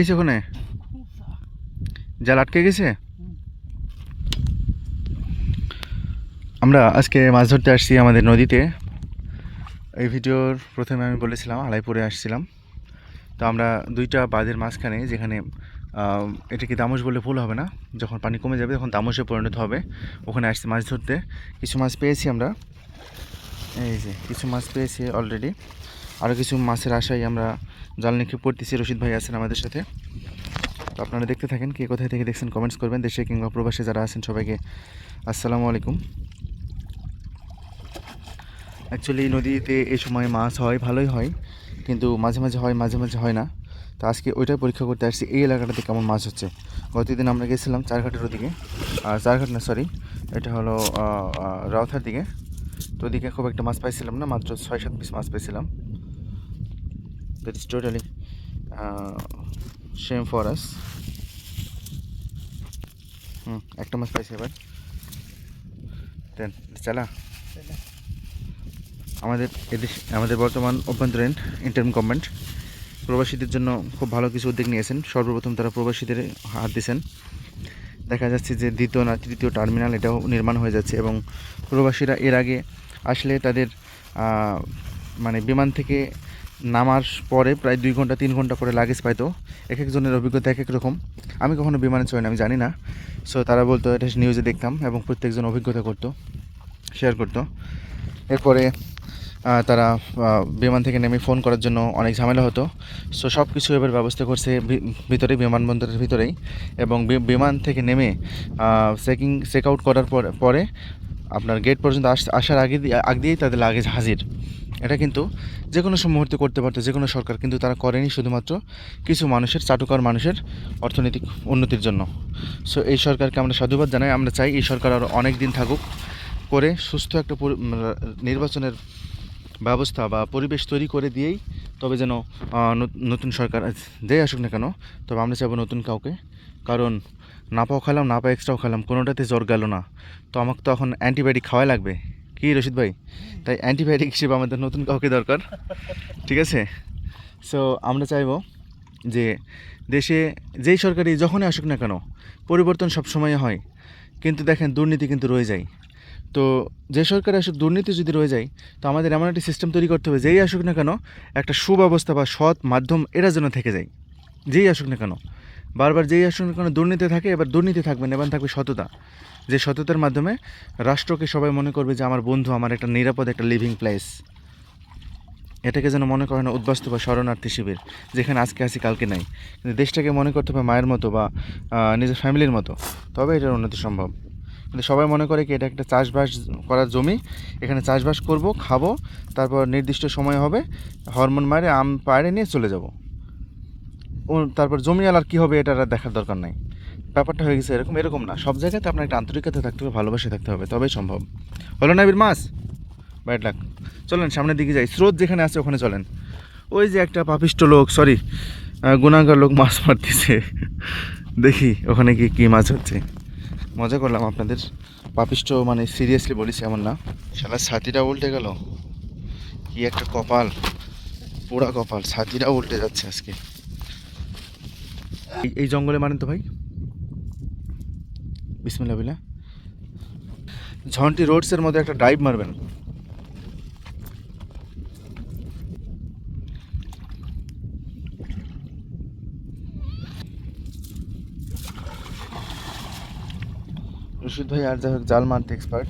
গেছে ওখানে? জাল আটকে গেছে? আমরা আজকে মাছ ধরতে আসছি আমাদের নদীতে। এই ভিডিওর প্রথমে আমি বলেছিলাম, আলাইপুরে আসছিলাম। তো আমরা দুইটা বাঁধের মাঝখানে যেখানে এটাকে দামস বলে ভুল হবে না? যখন পানি কমে যাবে তখন দামসে পরিণত হবে। ওখানে আসছি মাছ ধরতে। কিছু মাছ পেয়েছি আমরা। এই যে, কিছু মাছ পেয়েছি অলরেডি আরও কিছু মাছের আশায় আমরা জাল নিক্ষেপ করতেছি রশিদ ভাই আছেন আমাদের সাথে। তো আপনারা দেখতে থাকেন কে কোথায় থেকে দেখছেন কমেন্টস করবেন, দেশে কিংবা প্রবাসে যারা আছেন সবাইকে আসসালামু আলাইকুম। অ্যাকচুয়ালি নদীতে এই সময় মাছ হয়, ভালোই হয়, কিন্তু মাঝে মাঝে হয়, মাঝে মাঝে হয় না। তো আজকে ওইটাই পরীক্ষা করতে আসছি, এই এলাকাটাতে কেমন মাছ হচ্ছে? গতদিন আমরা গেছিলাম চারঘাটের ওদিকে, আর চারঘাট না সরি এটা হলো রাউথার দিকে। তো ওদিকে খুব একটা মাছ পাইছিলাম না, মাত্র ছয় সাত পিস মাছ পেয়েছিলাম that is totally same for us hmm একটা মাছ পাইছি এবার। দেন, চালা। আমাদের এদেশ, আমাদের বর্তমান অভ্যন্তরীণ ইন্টারিম গভর্নমেন্ট প্রবাসীদের জন্য খুব ভালো কিছু উদ্যোগ নিয়েছেন। সর্বপ্রথম তারা প্রবাসীদের হাত দিয়েছেন। দেখা যাচ্ছে যে দ্বিতীয় না, তৃতীয় টার্মিনাল এটাও নির্মাণ হয়ে যাচ্ছে এবং প্রবাসীরা এর আগে আসলে তাদের মানে বিমান থেকে নামার পরে প্রায় দুই ঘণ্টা, তিন ঘণ্টা করে লাগেজ পাইতো। এক একজনের অভিজ্ঞতা এক এক রকম। আমি কখনো বিমানে চড়ি না, আমি জানি না। সো তারা বলতো, এটা নিউজে দেখতাম এবং প্রত্যেকজন অভিজ্ঞতা করতো শেয়ার করতো। এরপরে তারা বিমান থেকে নেমে ফোন করার জন্য অনেক ঝামেলা হতো। সো সব কিছু এবার ব্যবস্থা করছে ভিতরে, বিমানবন্দরের ভিতরেই। এবং বিমান থেকে নেমে চেকিং চেক আউট করার পরে আপনার গেট পর্যন্ত আস, আসার আগে আগ দিয়েই তাদের লাগেজ হাজির। এটা কিন্তু যে কোনো মুহূর্তে করতে পারতো যে কোনো সরকার। কিন্তু তারা করেনি শুধুমাত্র কিছু মানুষের, চাটুকার মানুষের অর্থনৈতিক উন্নতির জন্য। সো এই সরকারকে আমরা সাধুবাদ জানাই। আমরা চাই এই সরকার আরও অনেক দিন থাকুক, করে সুস্থ একটা নির্বাচনের ব্যবস্থা বা পরিবেশ তৈরি করে দিয়েই তবে যেন নতুন সরকার যেই আসুক না কেন, তবে আমরা চাইব নতুন কাউকে। কারণ না পাও খেলাম না পাও এক্সট্রাও খেলাম কোনোটাতে জ্বর গেল না। তো আমাকে তো এখন অ্যান্টিবায়োটিক খাওয়াই লাগবে। কি রশিদ ভাই? তাই অ্যান্টিবায়োটিক হিসেবে আমাদের নতুন কাউকে দরকার। ঠিক আছে? সো আমরা চাইব যে দেশে যেই সরকারি যখনই আসুক না কেন, পরিবর্তন সবসময় হয়। কিন্তু দেখেন, দুর্নীতি কিন্তু রয়ে যায়। তো যে সরকার আসুক, দুর্নীতি যদি রয়ে যায়, তো আমাদের এমন একটি সিস্টেম তৈরি করতে হবে, যেই আসুক না কেন, একটা সুব্যবস্থা বা সৎ মাধ্যম এরা যেন থেকে যায়। যেই আসুক না কেন। বারবার যেই আসুক না কেন দুর্নীতি থাকে, এবার দুর্নীতি থাকবে না, এবার থাকবে সততা। যে সততার মাধ্যমে রাষ্ট্রকে সবাই মনে করবে যে আমার বন্ধু, আমার একটা নিরাপদ, একটা লিভিং প্লেস এটাকে যেন মনে করে না উদ্বাস্ত বা শরণার্থী শিবির, যেখানে আজকে আছি, কালকে নাই। কিন্তু দেশটাকে মনে করতে হবে মায়ের মতো বা নিজের ফ্যামিলির মতো। তবে এটার উন্নতি সম্ভব। কিন্তু সবাই মনে করে কি এটা একটা চাষবাস করার জমি, এখানে চাষবাস করব, খাব, তারপর নির্দিষ্ট সময় হবে, হরমোন মারে আম পাড়ে নিয়ে চলে যাব। তারপর জমি আলার কী হবে এটা দেখার দরকার নাই। ব্যাপারটা হয়ে গেছে এরকম এরকম না। সব জায়গাতে আপনার একটা আন্তরিকতা থাকতে হবে, ভালোবাসে থাকতে হবে, তবেই সম্ভব। হলো না বীর মাছ? ব্যাড লাক চলেন, সামনের দিকে যাই। স্রোত যেখানে আছে ওখানে চলেন। ওই যে একটা পাপিষ্ট লোক সরি গুণাগার লোক মাছ মারতেছে। দেখি ওখানে কি কী মাছ হচ্ছে। মজা করলাম আপনাদের। পাপিষ্ট মানে সিরিয়াসলি বলিস এমন না। শালা ছাতিটা উল্টে গেল। কি একটা কপাল। পোড়া কপাল। ছাতিটা উল্টে যাচ্ছে আজকে। এই- জঙ্গলে মানেন তো ভাই? বিসমিল্লা বিলা ঝন্টি রোডসের মধ্যে একটা ডাইভ মারবেন। রশিদ ভাই আর যাই হোক, জাল মারতে এক্সপার্ট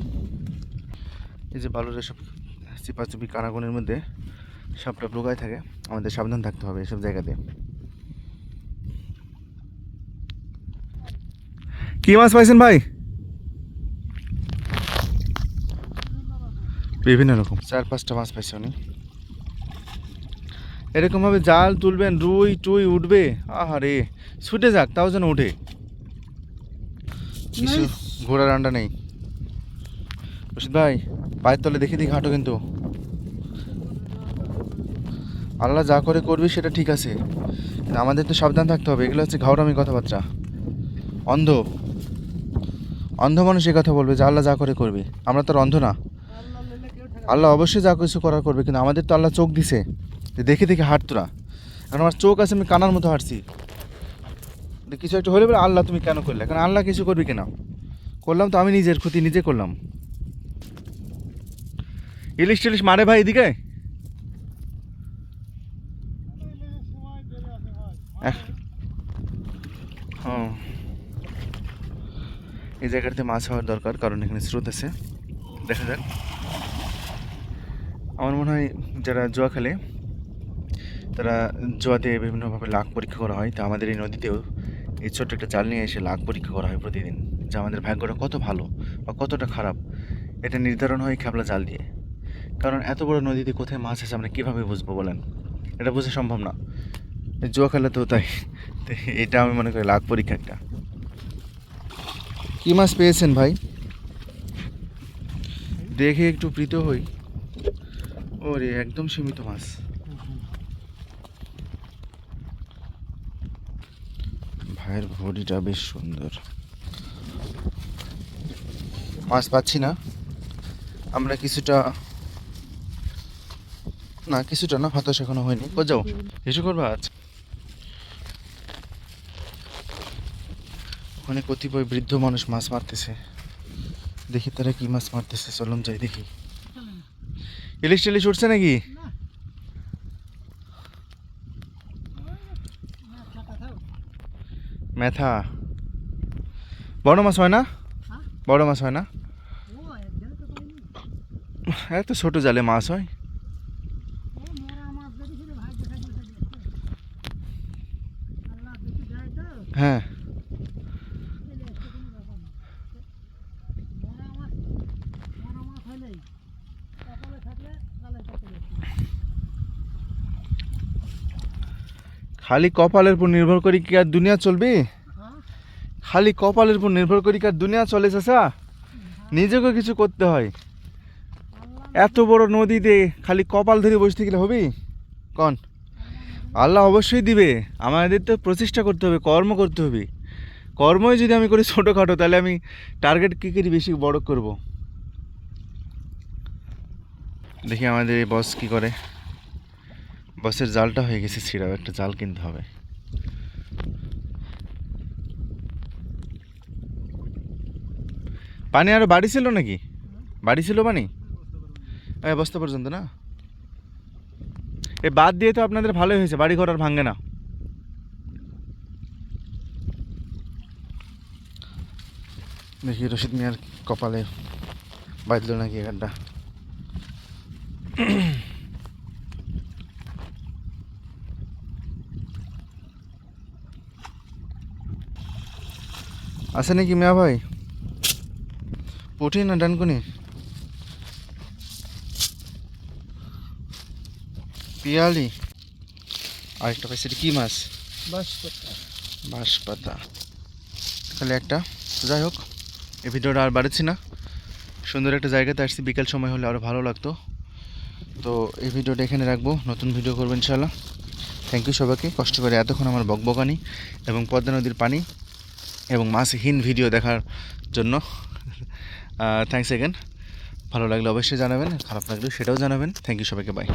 এই যে বালুর এসব চিপাচুপি কানাগুনের মধ্যে সাপটা লুকায় থাকে। আমাদের সাবধান থাকতে হবে এসব জায়গাতে। কি মাছ পাইছেন ভাই? বিভিন্ন রকম। চার পাঁচটা মাছ পাইছে উনি এরকমভাবে জাল তুলবেন রুই টুই উঠবে? আহারে ছুটে যাক তাও যেন উঠে। কিছু ঘোড়ার আন্ডা নেই। রশিদ ভাই পায়ের তলে দেখে দিই হাঁটো কিন্তু। আল্লাহ যা করে করবি সেটা ঠিক আছে। কিন্তু আমাদের তো সাবধান থাকতে হবে এগুলো হচ্ছে ঘাওড়ামি কথাবার্তা। অন্ধ। অন্ধ মানুষ এই কথা বলবে যে আল্লাহ যা করে করবে। আমরা তো অন্ধ না। আল্লাহ অবশ্যই যা কিছু করার করবে কিন্তু আমাদের তো আল্লাহ চোখ দিছে। যে দেখে দেখে হাঁট তোরা কারণ আমার চোখ আছে আমি কানার মতো হাঁটছি। কিছু একটা হলে বলে আল্লাহ তুমি কেন করলে? কারণ আল্লাহ কিছু করবি কেন? করলাম তো আমি নিজের ক্ষতি নিজে করলাম। ইলিশ টিলিশ মারে ভাই এদিকে? এহ। হ্যাঁ। এই জায়গাটাতে মাছ হওয়ার দরকার, কারণ এখানে স্রোত আছে। দেখা যাক। আমার মনে হয় যারা জুয়া খেলে, তারা জোয়াতে বিভিন্নভাবে লাখ পরীক্ষা করা হয়। তা আমাদের এই নদীতেও এই ছোট্ট একটা জাল নিয়ে এসে লাখ পরীক্ষা করা হয় প্রতিদিন, যে আমাদের ভাগ্যটা কত ভালো বা কতটা খারাপ, এটা নির্ধারণ হয় খেপলা জাল দিয়ে। কারণ এত বড় নদীতে কোথায় মাছ আছে আমরা কীভাবে বুঝব বলেন? এটা বোঝা সম্ভব না। জুয়া খেলা তো তাই এটা আমি মনে করি লাখ পরীক্ষা একটা। কী মাছ পেয়েছেন ভাই? দেখে একটু প্রীত হই। ওরে একদম সীমিত মাছ। ভাইয়ের ঘড়িটা বেশ সুন্দর। মাছ পাচ্ছি না। আমরা কিছুটা না কিছুটা না হতাশ এখনও হয়নি। কো যাও? এসে করবা আজ। ওখানে কতিপয় বৃদ্ধ মানুষ মাছ মারতেছে। দেখি তারা কি মাছ মারতেছে চলুন যাই দেখি। ইলিশ টিলিশ উঠছে নাকি? মেথা। বড় মাছ হয় না? বড় মাছ হয় না? এত ছোট জালে মাছ হয় হ্যাঁ। খালি কপালের উপর নির্ভর করি কি আর দুনিয়া চলবে? খালি কপালের উপর নির্ভর করি কি আর দুনিয়া চলে চাষা নিজেকে কিছু করতে হয়। এত বড় নদীতে খালি কপাল ধরে বসে থাকলে হবে? কন। আল্লাহ অবশ্যই দিবে। আমাদের তো প্রচেষ্টা করতে হবে, কর্ম করতে হবে। কর্মই যদি আমি করি ছোটোখাটো, তাহলে আমি টার্গেট কী করি বেশি বড় করব? দেখি আমাদের এই বস কী করে। বসের জালটা হয়ে গেছে ছিঁড়াও একটা জাল কিনতে হবে। পানি আরও বাড়ি ছিল নাকি? বাড়ি ছিল পানি? বস্তা পর্যন্ত না? এ বাদ দিয়ে তো আপনাদের ভালোই হয়েছে বাড়ি ঘর আর ভাঙে না। দেখি রশিদ মিয়ার কপালে বাঁধলো নাকি এখানটা আছে নাকি মিয়া ভাই? পুঠি না ডানকুনি। পিয়ালি। আরেকটা পাইছে কি মাছ? বাঁশ পাতা তাহলে একটা। যাই হোক এই ভিডিওটা আর বাড়াচ্ছি না। সুন্দর একটা জায়গাতে আসছি বিকেল সময় হলে আরও ভালো লাগতো। তো এই ভিডিওটা এখানে রাখব। নতুন ভিডিও করব ইনশাল্লাহ থ্যাংক ইউ সবাইকে। কষ্ট করে এতক্ষণ আমার বকবকানি এবং পদ্মা নদীর পানি। এবং মাছহীন ভিডিও দেখার জন্য। থ্যাংকস এগেন ভালো লাগলে অবশ্যই জানাবেন, খারাপ লাগলে সেটাও জানাবেন। থ্যাংক ইউ সবাইকে বাই